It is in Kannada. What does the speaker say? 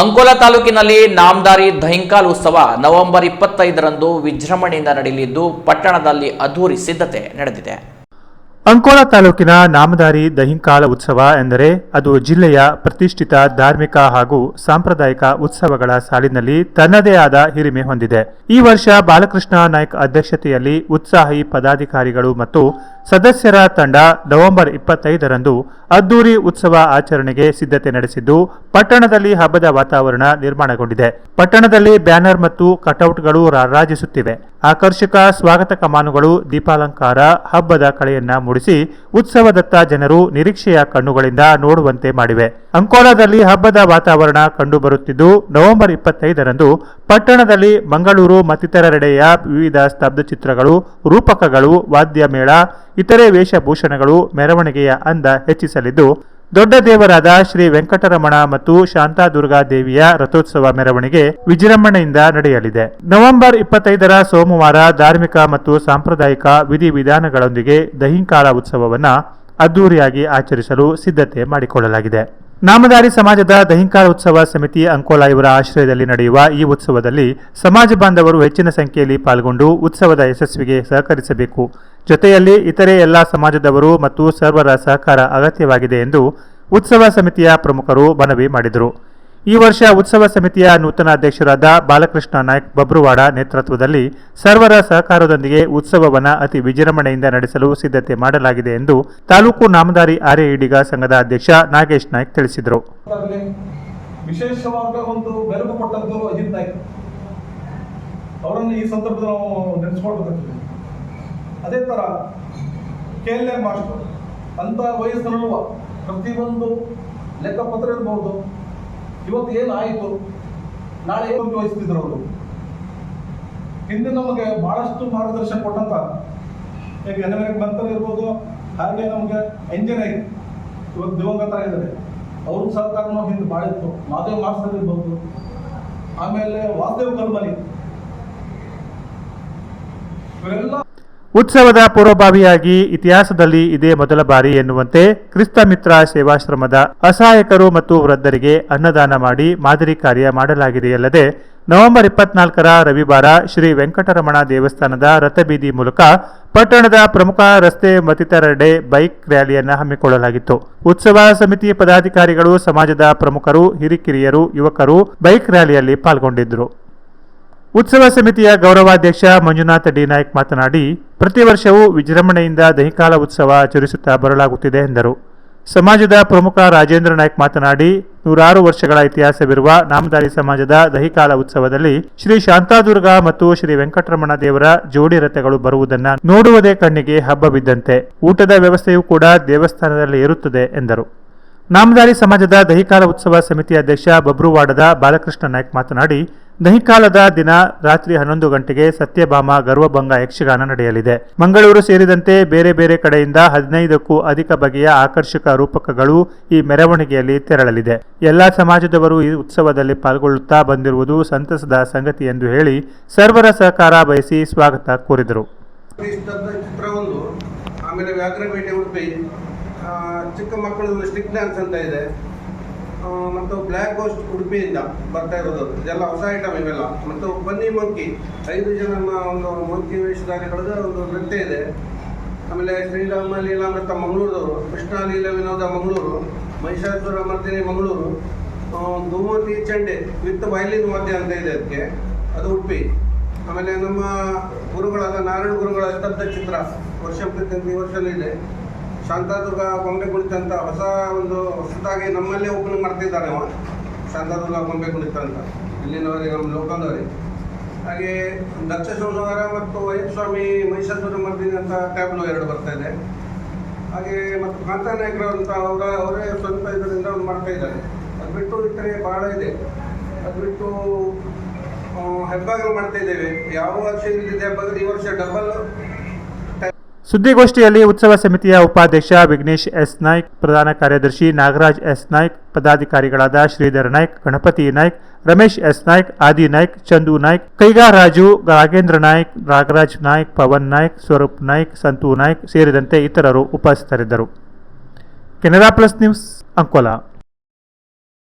ಅಂಕೋಲಾ ತಾಲೂಕಿನಲ್ಲಿ ನಾಮದಾರಿ ದಹಿಂಕಾಲ್ ಉತ್ಸವ ನವೆಂಬರ್ ಇಪ್ಪತ್ತೈದರಂದು ವಿಜೃಂಭಣೆಯಿಂದ ನಡೆಯಲಿದ್ದು, ಪಟ್ಟಣದಲ್ಲಿ ಅದ್ದೂರಿ ಸಿದ್ಧತೆ ನಡೆದಿದೆ. ಅಂಕೋಲಾ ತಾಲೂಕಿನ ನಾಮದಾರಿ ದಹಿಂಕಾಲ ಉತ್ಸವ ಎಂದರೆ ಅದು ಜಿಲ್ಲೆಯ ಪ್ರತಿಷ್ಠಿತ ಧಾರ್ಮಿಕ ಹಾಗೂ ಸಾಂಪ್ರದಾಯಿಕ ಉತ್ಸವಗಳ ಸಾಲಿನಲ್ಲಿ ತನ್ನದೇ ಆದ ಹಿರಿಮೆ ಹೊಂದಿದೆ. ಈ ವರ್ಷ ಬಾಲಕೃಷ್ಣ ನಾಯ್ಕ್ ಅಧ್ಯಕ್ಷತೆಯಲ್ಲಿ ಉತ್ಸಾಹಿ ಪದಾಧಿಕಾರಿಗಳು ಮತ್ತು ಸದಸ್ಯರ ತಂಡ ನವೆಂಬರ್ ಇಪ್ಪತ್ತೈದರಂದು ಅದ್ದೂರಿ ಉತ್ಸವ ಆಚರಣೆಗೆ ಸಿದ್ಧತೆ ನಡೆಸಿದ್ದು, ಪಟ್ಟಣದಲ್ಲಿ ಹಬ್ಬದ ವಾತಾವರಣ ನಿರ್ಮಾಣಗೊಂಡಿದೆ. ಪಟ್ಟಣದಲ್ಲಿ ಬ್ಯಾನರ್ ಮತ್ತು ಕಟೌಟ್ಗಳು ರಾರಾಜಿಸುತ್ತಿವೆ ಆಕರ್ಷಕ ಸ್ವಾಗತ ಕಮಾನುಗಳು, ದೀಪಾಲಂಕಾರ, ಹಬ್ಬದ ಕಳೆಯನ್ನ ಮೂಡಿಸಿ ಉತ್ಸವದತ್ತ ಜನರು ನಿರೀಕ್ಷೆಯ ಕಣ್ಣುಗಳಿಂದ ನೋಡುವಂತೆ ಮಾಡಿವೆ. ಅಂಕೋಲಾದಲ್ಲಿ ಹಬ್ಬದ ವಾತಾವರಣ ಕಂಡುಬರುತ್ತಿದ್ದು, ನವೆಂಬರ್ ಇಪ್ಪತ್ತೈದರಂದು ಪಟ್ಟಣದಲ್ಲಿ ಮಂಗಳೂರು ಮತ್ತಿತರೆಡೆಯ ವಿವಿಧ ಸ್ತಬ್ಧ ಚಿತ್ರಗಳು ರೂಪಕಗಳು, ವಾದ್ಯ ಮೇಳ ಇತರೆ ವೇಷಭೂಷಣಗಳು ಮೆರವಣಿಗೆಯ ಅಂದ ಹೆಚ್ಚಿಸಲಿದ್ದು, ದೊಡ್ಡ ದೇವರಾದ ಶ್ರೀ ವೆಂಕಟರಮಣ ಮತ್ತು ಶಾಂತಾದುರ್ಗಾ ದೇವಿಯ ರಥೋತ್ಸವ ಮೆರವಣಿಗೆ ವಿಜೃಂಭಣೆಯಿಂದ ನಡೆಯಲಿದೆ. ನವೆಂಬರ್ ಇಪ್ಪತ್ತೈದರ ಸೋಮವಾರ ಧಾರ್ಮಿಕ ಮತ್ತು ಸಾಂಪ್ರದಾಯಿಕ ವಿಧಿವಿಧಾನಗಳೊಂದಿಗೆ ದಹಿಂಕಾಳ ಉತ್ಸವವನ್ನು ಅದ್ದೂರಿಯಾಗಿ ಆಚರಿಸಲು ಸಿದ್ಧತೆ ಮಾಡಿಕೊಳ್ಳಲಾಗಿದೆ. ನಾಮಧಾರಿ ಸಮಾಜದ ದಹಿಂಕಾರ ಉತ್ಸವ ಸಮಿತಿ ಅಂಕೋಲಾ ಇವರ ಆಶ್ರಯದಲ್ಲಿ ನಡೆಯುವ ಈ ಉತ್ಸವದಲ್ಲಿ ಸಮಾಜ ಬಾಂಧವರು ಹೆಚ್ಚಿನ ಸಂಖ್ಯೆಯಲ್ಲಿ ಪಾಲ್ಗೊಂಡು ಉತ್ಸವದ ಯಶಸ್ವಿಗೆ ಸಹಕರಿಸಬೇಕು. ಜೊತೆಯಲ್ಲಿ ಇತರೆ ಎಲ್ಲ ಸಮಾಜದವರು ಮತ್ತು ಸರ್ವರ ಸಹಕಾರ ಅಗತ್ಯವಾಗಿದೆ ಎಂದು ಉತ್ಸವ ಸಮಿತಿಯ ಪ್ರಮುಖರು ಮನವಿ ಮಾಡಿದರು. ಈ ವರ್ಷ ಉತ್ಸವ ಸಮಿತಿಯ ನೂತನ ಅಧ್ಯಕ್ಷರಾದ ಬಾಲಕೃಷ್ಣ ನಾಯ್ಕ್ ಬಬ್ರುವಾಡ ನೇತೃತ್ವದಲ್ಲಿ ಸರ್ವರ ಸಹಕಾರದೊಂದಿಗೆ ಉತ್ಸವವನ್ನು ಅತಿ ವಿಜೃಂಭಣೆಯಿಂದ ನಡೆಸಲು ಸಿದ್ಧತೆ ಮಾಡಲಾಗಿದೆ ಎಂದು ತಾಲೂಕು ನಾಮದಾರಿ ಆರ್ಯ ಈಡಿಗ ಸಂಘದ ಅಧ್ಯಕ್ಷ ನಾಗೇಶ್ ನಾಯ್ಕ್ ತಿಳಿಸಿದರು. ವಯಸ್ಸಿನಲ್ಲೂ ಪ್ರತಿಯೊಂದು ಲೆಕ್ಕಪತ್ರ ಇರ್ಬೋದು ಇವತ್ತು ಏನಾಯಿತು ನಾಳೆ ಏನು ವಹಿಸ್ತಿದ್ರು ಅವರು? ಹಿಂದೆ ನಮಗೆ ಬಹಳಷ್ಟು ಮಾರ್ಗದರ್ಶನ ಕೊಟ್ಟಂತ ಈಗ ಎನ್ ಎಂ ಬಂತರ ಇರ್ಬೋದು, ಹಾಗೆ ನಮಗೆ ಇಂಜಿನಿಯರಿಂಗ್ ಇವತ್ತು ದಿವಂಗತ ಇದ್ದಾರೆ ಅವ್ರ ಸಹಕಾರನೂ ಹಿಂದೆ ಭಾಳ ಇತ್ತು ಮಾದೇವ್ ಮಾಸ್ತರ್ ಇರ್ಬೋದು. ಆಮೇಲೆ ವಾಸುದೇವ್ ಕಲ್ಮನಿ ಇವರೆಲ್ಲ ಉತ್ಸವದ ಪೂರ್ವಭಾವಿಯಾಗಿ ಇತಿಹಾಸದಲ್ಲಿ ಇದೇ ಮೊದಲ ಬಾರಿ ಎನ್ನುವಂತೆ ಕ್ರಿಸ್ತ ಮಿತ್ರ ಸೇವಾಶ್ರಮದ ಅಸಹಾಯಕರು ಮತ್ತು ವೃದ್ಧರಿಗೆ ಅನ್ನದಾನ ಮಾಡಿ ಮಾದರಿ ಕಾರ್ಯ ಮಾಡಲಾಗಿದೆಯಲ್ಲದೆ, ನವೆಂಬರ್ ಇಪ್ಪತ್ನಾಲ್ಕರ ರವಿವಾರ ಶ್ರೀ ವೆಂಕಟರಮಣ ದೇವಸ್ಥಾನದ ರಥಬೀದಿ ಮೂಲಕ ಪಟ್ಟಣದ ಪ್ರಮುಖ ರಸ್ತೆ ಮತ್ತಿತರೆಡೆ ಬೈಕ್ ರ್ಯಾಲಿಯನ್ನು ಹಮ್ಮಿಕೊಳ್ಳಲಾಗಿತ್ತು. ಉತ್ಸವ ಸಮಿತಿ ಪದಾಧಿಕಾರಿಗಳು, ಸಮಾಜದ ಪ್ರಮುಖರು, ಹಿರಿಕಿರಿಯರು, ಯುವಕರು ಬೈಕ್ ರ್ಯಾಲಿಯಲ್ಲಿ ಪಾಲ್ಗೊಂಡಿದ್ದರು. ಉತ್ಸವ ಸಮಿತಿಯ ಗೌರವಾಧ್ಯಕ್ಷ ಮಂಜುನಾಥ ಡಿ. ನಾಯ್ಕ್ ಮಾತನಾಡಿ, ಪ್ರತಿ ವರ್ಷವೂ ವಿಜೃಂಭಣೆಯಿಂದ ದಹಿಕಾಲ ಉತ್ಸವ ಆಚರಿಸುತ್ತಾ ಬರಲಾಗುತ್ತಿದೆ ಎಂದರು. ಸಮಾಜದ ಪ್ರಮುಖ ರಾಜೇಂದ್ರ ನಾಯ್ಕ್ ಮಾತನಾಡಿ, ನೂರಾರು ವರ್ಷಗಳ ಇತಿಹಾಸವಿರುವ ನಾಮದಾರಿ ಸಮಾಜದ ದಹಿಕಾಲ ಉತ್ಸವದಲ್ಲಿ ಶ್ರೀ ಶಾಂತಾದುರ್ಗ ಮತ್ತು ಶ್ರೀ ವೆಂಕಟರಮಣ ದೇವರ ಜೋಡಿ ರಥಗಳು ಬರುವುದನ್ನು ನೋಡುವುದೇ ಕಣ್ಣಿಗೆ ಹಬ್ಬವಿದ್ದಂತೆ ಊಟದ ವ್ಯವಸ್ಥೆಯೂ ಕೂಡ ದೇವಸ್ಥಾನದಲ್ಲಿ ಇರುತ್ತದೆ ಎಂದರು. ನಾಮದಾರಿ ಸಮಾಜದ ದಹಿಕಾಲ ಉತ್ಸವ ಸಮಿತಿ ಅಧ್ಯಕ್ಷ ಬಬ್ರುವಾಡದ ಬಾಲಕೃಷ್ಣ ನಾಯ್ಕ್ ಮಾತನಾಡಿ ದಹಿಕಾಲದ ದಿನ ರಾತ್ರಿ ಹನ್ನೊಂದು ಗಂಟೆಗೆ ಸತ್ಯಭಾಮ ಗರ್ವಭಂಗ ಯಕ್ಷಗಾನ ನಡೆಯಲಿದೆ. ಮಂಗಳೂರು ಸೇರಿದಂತೆ ಬೇರೆ ಬೇರೆ ಕಡೆಯಿಂದ ಹದಿನೈದಕ್ಕೂ ಅಧಿಕ ಬಗೆಯ ಆಕರ್ಷಕ ರೂಪಕಗಳು ಈ ಮೆರವಣಿಗೆಯಲ್ಲಿ ತೆರಳಲಿದೆ. ಎಲ್ಲಾ ಸಮಾಜದವರು ಈ ಉತ್ಸವದಲ್ಲಿ ಪಾಲ್ಗೊಳ್ಳುತ್ತಾ ಬಂದಿರುವುದು ಸಂತಸದ ಸಂಗತಿ ಎಂದು ಹೇಳಿ ಸರ್ವರ ಸಹಕಾರ ಬಯಸಿ ಸ್ವಾಗತ ಕೋರಿದರು. ಚಿಕ್ಕ ಮಕ್ಕಳು ಸ್ಟಿಕ್ ಡ್ಯಾನ್ಸ್ ಅಂತ ಇದೆ. ಮತ್ತು ಬ್ಲ್ಯಾಕ್ ಗೋಸ್ಟ್ ಉಡುಪಿಯಿಂದ ಬರ್ತಾ ಇರೋದು. ಇದೆಲ್ಲ ಹೊಸ ಐಟಮ್ ಇವೆಲ್ಲ. ಮತ್ತು ಬನ್ನಿ ಮಂಕಿ ಐದು ಜನ ಮ- ಒಂದು ಮಂಕಿ ವೇಷಧಾರಿಗಳದ್ದು ಒಂದು ನೃತ್ಯ ಇದೆ. ಆಮೇಲೆ ಶ್ರೀರಾಮ, ಲೀಲಾಮೃತ, ಮಂಗಳೂರದವರು. ಕೃಷ್ಣ, ಲೀಲಾ, ವಿನೋದ, ಮಂಗಳೂರು. ಮಹಿಷಾಸುರ, ಮರ್ದಿನಿ, ಮಂಗಳೂರು. ಗೋಮತಿ ಚಂಡೆ. ವಿತ್ ವೈಲಿನ್ ವಾದ್ಯ ಅಂತ ಇದೆ ಅದಕ್ಕೆ. ಅದು ಉಡುಪಿ. ಆಮೇಲೆ ನಮ್ಮ ಗುರುಗಳಾದ ನಾರಾಯಣ ಗುರುಗಳ ಸ್ತಬ್ಧ ಚಿತ್ರ ವರ್ಷ ಪ್ರತಿ ವರ್ಷನೂ ಇದೆ. ಶಾಂತಾದುರ್ಗ ಗೊಂಬೆ ಕುಣಿತ ಅಂತ ಹೊಸ ಒಂದು ಹೊಸದಾಗಿ ನಮ್ಮಲ್ಲೇ ಓಪನ್ ಮಾಡ್ತಿದ್ದಾನೆ ಅವ. ಶಾಂತಾದುರ್ಗ ಗೊಂಬೆ ಕುಣಿತ ಅಂತ. ಇಲ್ಲಿನವರಿಗೆ ನಮ್ಮ ಲೋಕಲ್ನವರಿಗೆ ಹಾಗೆ ದಕ್ಷ ಸೋಮವಾರ ಮತ್ತು ಅಯ್ಯಪ್ಪ ಸ್ವಾಮಿ ಮಹಿಷಾಸುರ ಮರ್ದಿನಿ ಅಂತ ಟ್ಯಾಬ್ಲೋ ಎರಡು ಬರ್ತಾ ಇದೆ. ಹಾಗೆ ಮತ್ತು ಕಾಂತಾ ನಾಯಕರು ಅಂತ ಅವರ, ಅವರೇ ಸ್ವಂತ ಇದರಿಂದ ಒಂದು ಮಾಡ್ತಾ ಇದ್ದಾರೆ. ಅದು ಬಿಟ್ಟು ಇಟ್ಟರೆ ಭಾಳ ಇದೆ. ಅದು ಬಿಟ್ಟು ಹೆಬ್ಬಾಗಿಲು ಮಾಡ್ತಾ ಇದ್ದೇವೆ. ಯಾವ ವರ್ಷ ಇಲ್ಲದಿದೆ ಹಬ್ಬಗಳು ಈ ವರ್ಷ ಡಬಲ್ ಸುದ್ದಿಗೋಷ್ಠಿಯಲ್ಲಿ ಉತ್ಸವ ಸಮಿತಿಯ ಉಪಾಧ್ಯಕ್ಷ ವಿಘ್ನೇಶ್ ಎಸ್ ನಾಯ್ಕ್, ಪ್ರಧಾನ ಕಾರ್ಯದರ್ಶಿ ನಾಗರಾಜ್ ಎಸ್ ನಾಯ್ಕ್, ಪದಾಧಿಕಾರಿಗಳಾದ ಶ್ರೀಧರ್ ನಾಯ್ಕ್, ಗಣಪತಿ ನಾಯ್ಕ್, ರಮೇಶ್ ಎಸ್ ನಾಯ್ಕ್, ಆದಿ ನಾಯ್ಕ್, ಚಂದು ನಾಯ್ಕ್, ಕೈಗಾ ರಾಜು ರಾಘೇಂದ್ರ ನಾಯ್ಕ್, ನಾಗರಾಜ್ ನಾಯ್ಕ್, ಪವನ್ ನಾಯ್ಕ್, ಸ್ವರೂಪ್ ನಾಯ್ಕ್, ಸಂತು ನಾಯ್ಕ್ ಸೇರಿದಂತೆ ಇತರರು ಉಪಸ್ಥಿತರಿದ್ದರು. Canara plus news Ankola.